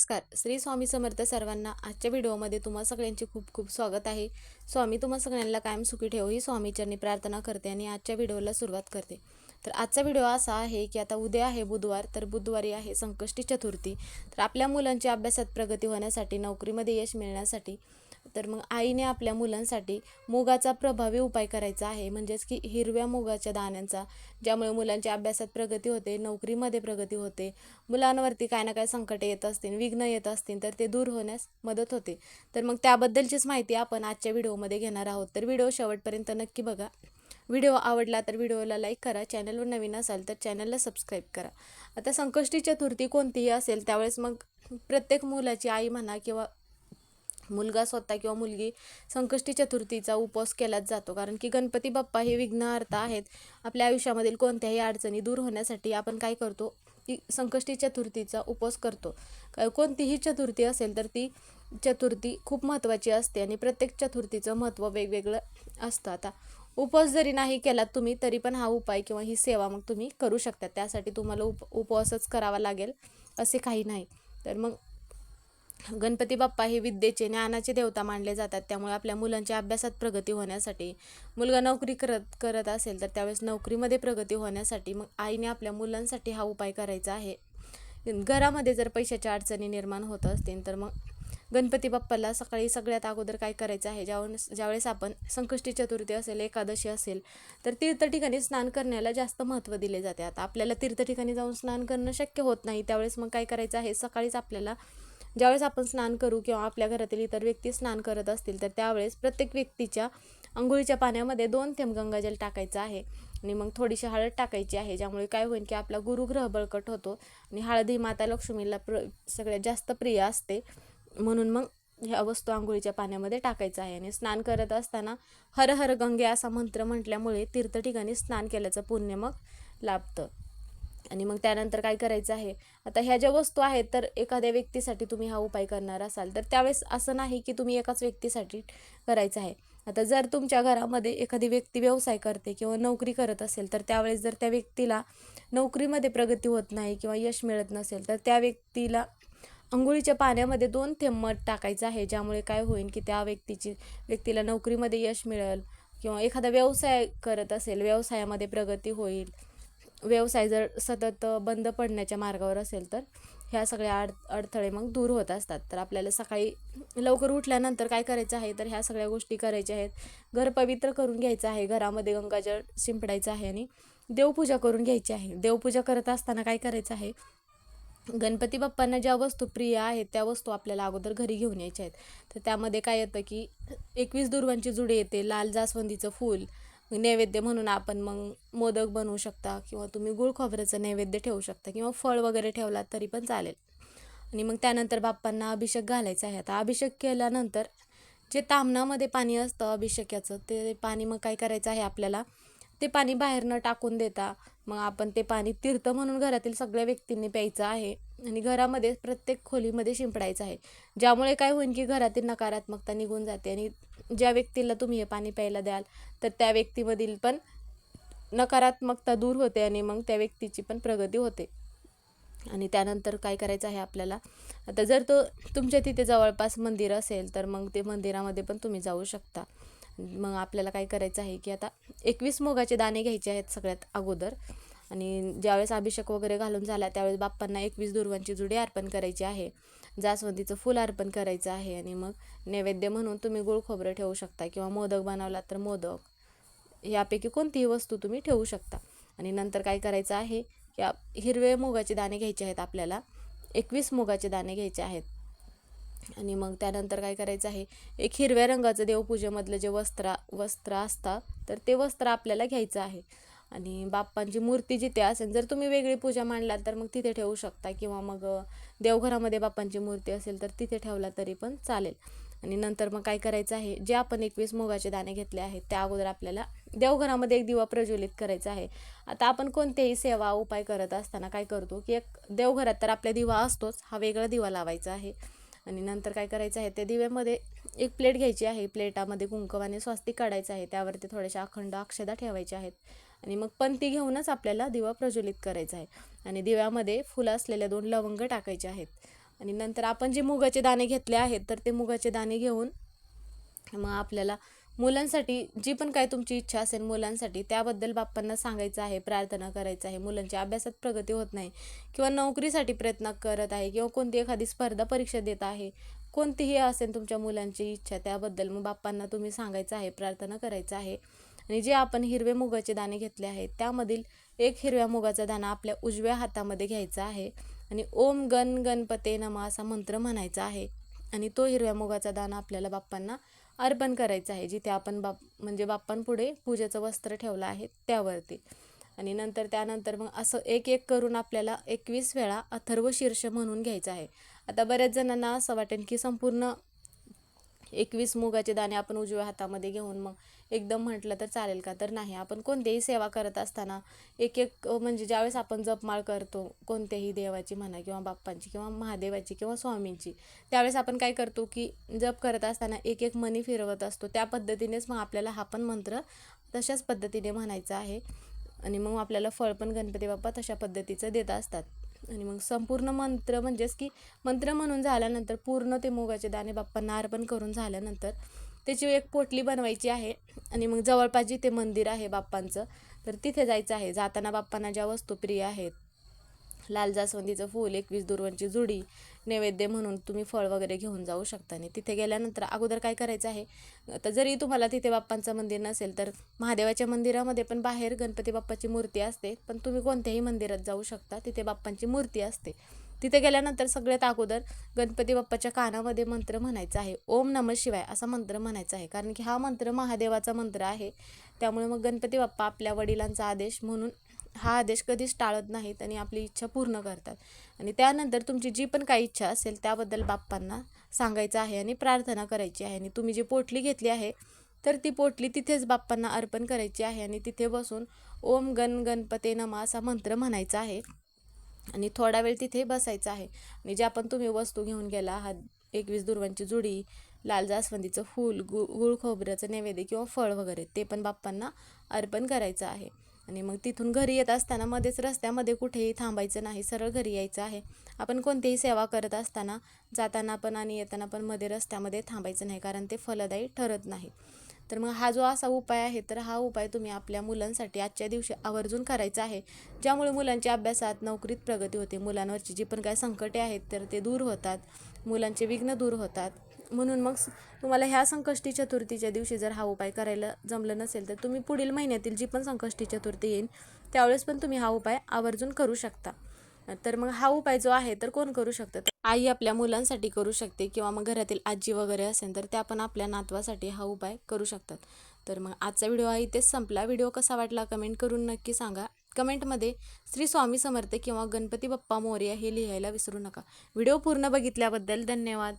नमस्कार. श्री स्वामी समर्थ सर्वांना आजच्या व्हिडिओमध्ये तुम्हा सगळ्यांचे खूप खूप स्वागत आहे. स्वामी तुम्हा सगळ्यांना कायम सुखी ठेवू ही स्वामीचरणी प्रार्थना करते आणि आजच्या व्हिडिओला सुरुवात करते. तर आजचा व्हिडिओ असा आहे की आता उद्या आहे बुधवार तर बुधवारी आहे संकष्टी चतुर्थी. तर आपल्या मुलांची अभ्यासात प्रगती होण्यासाठी नोकरीमध्ये यश मिळण्यासाठी तर मग आईने आपल्या मुलांसाठी मुगाचा प्रभावी उपाय करायचा आहे. म्हणजेच की हिरव्या मुगाच्या दाण्यांचा ज्यामुळे मुलांच्या अभ्यासात प्रगती होते नोकरीमध्ये प्रगती होते मुलांवरती काय ना काय संकटे येत असतील विघ्न येत असतील तर ते दूर होण्यास मदत होते. तर मग त्याबद्दलचीच माहिती आपण आजच्या व्हिडिओमध्ये घेणार आहोत. तर व्हिडिओ शेवटपर्यंत नक्की बघा. व्हिडिओ आवडला तर व्हिडिओला लाईक करा चॅनलवर नवीन असाल तर चॅनलला सबस्क्राईब करा. आता संकष्टी चतुर्थी कोणतीही असेल त्यावेळेस मग प्रत्येक मुलाची आई म्हणा किंवा मुलगा स्वतः किंवा मुलगी संकष्टी चतुर्थीचा उपवास केलाच जातो. कारण की गणपती बाप्पा हे विघ्नहर्ता आहेत. आपल्या आयुष्यामधील कोणत्याही अडचणी दूर होण्यासाठी आपण काय करतो? ती संकष्टी चतुर्थीचा उपवास करतो. कोणतीही चतुर्थी असेल तर ती चतुर्थी खूप महत्त्वाची असते आणि प्रत्येक चतुर्थीचं महत्त्व वेगवेगळं असतं. आता उपवास जरी नाही केलात तुम्ही तरी पण हा उपाय किंवा ही सेवा मग तुम्ही करू शकता. त्यासाठी तुम्हाला उप उपवासच करावा लागेल असे काही नाही. तर मग गणपती बाप्पा हे विद्येचे ज्ञानाचे देवता मानले जातात. त्यामुळे आपल्या मुलांच्या अभ्यासात प्रगती होण्यासाठी मुलगा नोकरी करत करत असेल तर त्यावेळेस नोकरीमध्ये प्रगती होण्यासाठी मग आईने आपल्या मुलांसाठी हा उपाय करायचा आहे. घरामध्ये जर पैशाच्या अडचणी निर्माण होत असतील तर मग गणपती बाप्पाला सकाळी सगळ्यात अगोदर काय करायचं आहे? ज्यावेळेस ज्यावेळेस आपण संकष्टी चतुर्थी असेल एकादशी असेल तर तीर्थ ठिकाणी स्नान करण्याला जास्त महत्त्व दिले जाते. आता आपल्याला तीर्थ ठिकाणी जाऊन स्नान करणं शक्य होत नाही. त्यावेळेस मग काय करायचं आहे? सकाळीच आपल्याला ज्यावेळेस आपण स्नान करू किंवा आपल्या घरातील इतर व्यक्ती स्नान करत असतील तर त्यावेळेस प्रत्येक व्यक्तीच्या आंघोळीच्या पाण्यामध्ये दोन थेंब गंगाजल टाकायचं आहे. आणि मग थोडीशी हळद टाकायची आहे ज्यामुळे काय होईल की आपला गुरुग्रह बळकट होतो आणि हळद ही माता लक्ष्मीला प्र सगळ्यात जास्त प्रिय असते. म्हणून मग ह्या वस्तू आंघोळीच्या पाण्यामध्ये टाकायचं आहे. आणि स्नान करत असताना हर हर गंगे असा मंत्र म्हटल्यामुळे तीर्थ ठिकाणी स्नान केल्याचं पुण्य मग लाभतं. आणि मग त्यानंतर काय करायचं आहे? आता ह्या ज्या वस्तू आहेत तर एखाद्या व्यक्तीसाठी तुम्ही हा उपाय करणार असाल तर त्यावेळेस असं नाही की तुम्ही एकाच व्यक्तीसाठी करायचं आहे. आता जर तुमच्या घरामध्ये एखादी व्यक्ती व्यवसाय करते किंवा नोकरी करत असेल तर त्यावेळेस जर त्या व्यक्तीला नोकरीमध्ये प्रगती होत नाही किंवा यश मिळत नसेल तर त्या व्यक्तीला अंघोळीच्या पाण्यामध्ये दोन थेंब मध टाकायचं आहे ज्यामुळे काय होईल की त्या व्यक्तीची व्यक्तीला नोकरीमध्ये यश मिळेल किंवा एखादा व्यवसाय करत असेल व्यवसायामध्ये प्रगती होईल. व्यवसाय जर सतत बंद पडण्याच्या मार्गावर असेल तर ह्या सगळ्या अड अडथळे मग दूर होत असतात. तर आपल्याला सकाळी लवकर उठल्यानंतर काय करायचं आहे? तर ह्या सगळ्या गोष्टी करायच्या आहेत. घर पवित्र करून घ्यायचं आहे. घरामध्ये गंगाजळ शिंपडायचं आहे आणि देवपूजा करून घ्यायची आहे. देवपूजा करत असताना काय करायचं आहे? गणपती बाप्पांना ज्या वस्तू प्रिय आहेत त्या वस्तू आपल्याला अगोदर घरी घेऊन यायच्या आहेत. तर त्यामध्ये काय येतं की एकवीस दुर्वांची जुडे येते. लाल जास्वंदीचं फूल नैवेद्य म्हणून आपण मग मोदक बनवू शकता किंवा तुम्ही गुळ खोबऱ्याचं नैवेद्य ठेवू शकता किंवा फळ वगैरे ठेवलात तरी पण चालेल. आणि मग त्यानंतर बाप्पांना अभिषेक घालायचा आहे. आता अभिषेक केल्यानंतर जे तामणामध्ये पाणी असतं अभिषेकाचं ते पाणी मग काय करायचं आहे आपल्याला? ते पाणी बाहेर न टाकून देता. मग आपण ते पाणी तीर्थ म्हणून घरातील सगळ्या व्यक्तींनी प्यायचं आहे. आणि घरामध्ये प्रत्येक खोलीमध्ये शिंपडायचं आहे. ज्यामुळे काय होईल की घरातील नकारात्मकता निघून जाते आणि ज्या व्यक्तीला तुम्ही हे पाणी प्यायला द्याल तर त्या व्यक्तीमधील पण नकारात्मकता दूर होते आणि मग त्या व्यक्तीची पण प्रगती होते. आणि त्यानंतर काय करायचं आहे आपल्याला? आता जर तो तुमच्या तिथे जवळपास मंदिर असेल तर मग ते मंदिरामध्ये पण तुम्ही जाऊ शकता. मग आपल्याला काय करायचं आहे की आता एकवीस मोगाचे दाणे घ्यायचे आहेत सगळ्यात अगोदर. आणि ज्यावेळेस अभिषेक वगैरे घालून झाला त्यावेळेस बाप्पांना एकवीस दुर्वांची जुडी अर्पण करायची आहे. जास्वंदीचं फूल अर्पण करायचं आहे आणि मग नैवेद्य म्हणून तुम्ही गुळ खोबरं ठेवू शकता किंवा मोदक बनवलात तर मोदक. यापैकी कोणतीही वस्तू तुम्ही ठेवू शकता. आणि नंतर काय करायचं आहे की हिरवे मुगाचे दाणे घ्यायचे आहेत आपल्याला. एकवीस मुगाचे दाणे घ्यायचे आहेत. आणि मग त्यानंतर काय करायचं आहे एक हिरव्या रंगाचं देवपूजेमधलं जे वस्त्र वस्त्र असतं तर ते वस्त्र आपल्याला घ्यायचं आहे. आणि बाप्पांची मूर्ती जिथे असेल जर तुम्ही वेगळी पूजा मांडलात तर मग तिथे ठेवू शकता. किंवा मग देवघरामध्ये बाप्पांची मूर्ती असेल तर तिथे ठेवला तरी पण चालेल. आणि नंतर मग काय करायचं आहे जे आपण एकवीस मुगाचे दाणे घेतले आहेत त्या अगोदर आपल्याला देवघरामध्ये एक दिवा प्रज्वलित करायचा आहे. आता आपण कोणतेही सेवा उपाय करत असताना काय करतो की एक देवघरात तर आपल्या दिवा असतोच हा वेगळा दिवा लावायचा आहे. आणि नंतर काय करायचं आहे त्या दिव्यामध्ये एक प्लेट घ्यायची आहे. प्लेटामध्ये कुंकवाने स्वस्तिक काढायचं आहे त्यावरती थोड्याशा अखंड अक्षदा ठेवायच्या आहेत. आणि मग पंती घेऊनच आपल्याला दिवा प्रज्वलित करायचा आहे. आणि दिव्यामध्ये फुलं असलेल्या दोन लवंग टाकायचे आहेत. आणि नंतर आपण जे मुगाचे दाणे घेतले आहेत तर ते मुगाचे दाणे घेऊन मग आपल्याला मुलांसाठी जी पण काय तुमची इच्छा असेल मुलांसाठी त्याबद्दल बाप्पांना सांगायचं आहे प्रार्थना करायचं आहे. मुलांची अभ्यासात प्रगती होत नाही. किंवा नोकरीसाठी प्रयत्न करत आहे किंवा कोणती एखादी स्पर्धा परीक्षा देत आहे कोणतीही असेल तुमच्या मुलांची इच्छा त्याबद्दल मग बाप्पांना तुम्ही सांगायचं आहे प्रार्थना करायचं आहे. आणि जे आपण हिरवे मुगाचे दाणे घेतले आहेत त्यामधील एक हिरव्या मुगाचा दाणा आपल्या उजव्या हातामध्ये घ्यायचा आहे आणि ओम गण गणपते नमा असा मंत्र म्हणायचा आहे. आणि तो हिरव्या मुगाचा दाणा आपल्याला बाप्पांना अर्पण करायचा आहे जिथे आपण बाप म्हणजे बाप्पांपुढे पूजेचं वस्त्र ठेवलं आहे त्यावरती. आणि नंतर त्यानंतर मग असं एक एक करून आपल्याला एकवीस वेळा अथर्व शीर्ष म्हणून घ्यायचं आहे. आता बऱ्याच जणांना असं वाटेल की संपूर्ण एकवीस मुगाचे दाणे आपण उजव्या हातामध्ये घेऊन मग एकदम म्हटलं तर चालेल का? तर नाही आपण कोणतेही सेवा करत असताना एक एक म्हणजे ज्यावेळेस आपण जपमाळ करतो कोणत्याही देवाची म्हणा किंवा बाप्पांची किंवा महादेवाची किंवा स्वामींची त्यावेळेस आपण काय करतो की जप करत असताना एक एक मनी फिरवत असतो. त्या पद्धतीनेच मग आपल्याला हा पण मंत्र तशाच पद्धतीने म्हणायचा आहे. आणि मग आपल्याला फळ पण गणपती बाप्पा तशा पद्धतीचं देत असतात. आणि मग संपूर्ण मंत्र म्हणजेच की मंत्र म्हणून झाल्यानंतर पूर्ण ते मुगाचे दाणे बाप्पांना अर्पण करून झाल्यानंतर त्याची एक पोटली बनवायची आहे. आणि मग जवळपास जिथे मंदिर आहे बाप्पांचं तर तिथे जायचं आहे. जाताना बाप्पांना ज्या वस्तू प्रिय आहेत लाल जास्वंदीचं फूल एकवीस दुर्वांची जुडी नैवेद्य म्हणून तुम्ही फळ वगैरे घेऊन जाऊ शकता. आणि तिथे गेल्यानंतर अगोदर काय करायचं आहे? तर जरी तुम्हाला तिथे बाप्पांचं मंदिर नसेल तर महादेवाच्या मंदिरामध्ये पण बाहेर गणपती बाप्पाची मूर्ती असते. पण तुम्ही कोणत्याही मंदिरात जाऊ शकता. तिथे बाप्पांची मूर्ती असते. तिथे गेल्यानंतर सगळ्यात अगोदर गणपती बाप्पाच्या कानामध्ये मंत्र म्हणायचा आहे. ओम नम शिवाय असा मंत्र म्हणायचा आहे. कारण की हा मंत्र महादेवाचा मंत्र आहे. त्यामुळे मग गणपती बाप्पा आपल्या वडिलांचा आदेश म्हणून हा आदेश कधीच टाळत नाहीत आणि आपली इच्छा पूर्ण करतात. आणि त्यानंतर तुमची जी पण काही इच्छा असेल त्याबद्दल बाप्पांना सांगायचं आहे आणि प्रार्थना करायची आहे. आणि तुम्ही जी पोटली घेतली आहे तर ती पोटली तिथेच बाप्पांना अर्पण करायची आहे. आणि तिथे बसून ओम गण गणपते नमा असा मंत्र म्हणायचा आहे. आणि थोडा वेळ तिथे बसायचं आहे. आणि ज्या आपण तुम्ही वस्तू घेऊन गेला आहात एकवीस दुर्वांची जुडी लाल जास्वंदीचं फूल गु गुळ खोबऱ्याचं नैवेद्य किंवा फळ वगैरे ते पण बाप्पांना अर्पण करायचं आहे. आणि मग तिथून घरी येत असताना मध्येच रस्त्यामध्ये कुठेही थांबायचं नाही सरळ घरी यायचं आहे. आपण कोणतीही सेवा करत असताना जाताना पण आणि येताना पण मध्ये रस्त्यामध्ये थांबायचं नाही कारण ते फलदायी ठरत नाही. तर मग हा जो असा उपाय आहे तर हा उपाय तुम्ही आपल्या मुलांसाठी आजच्या दिवशी आवर्जून करायचा आहे. ज्यामुळे मुलांच्या अभ्यासात नोकरीत प्रगती होते. मुलांवरची जी पण काय संकटे आहेत तर ते दूर होतात. मुलांचे विघ्न दूर होतात. म्हणून मग तुम्हाला ह्या संकष्टी चतुर्थीच्या दिवशी जर हा उपाय करायला जमलं नसेल तर तुम्ही पुढील महिन्यातील जी पण संकष्टी चतुर्थी येईल त्यावेळेस पण तुम्ही हा उपाय आवर्जून करू शकता. तर मग हा उपाय जो आहे तर कोण करू शकतं? आई आपल्या मुलांसाठी करू शकते किंवा मग घरातील आजी वगैरे असेल तर त्या पण आपल्या नातवासाठी हा उपाय करू शकतात. तर मग आजचा व्हिडिओ हा इथेच संपला. व्हिडिओ कसा वाटला कमेंट करून नक्की सांगा. कमेंटमध्ये श्री स्वामी समर्थ किंवा गणपती बाप्पा मोर्या हे लिहायला विसरू नका. व्हिडिओ पूर्ण बघितल्याबद्दल धन्यवाद.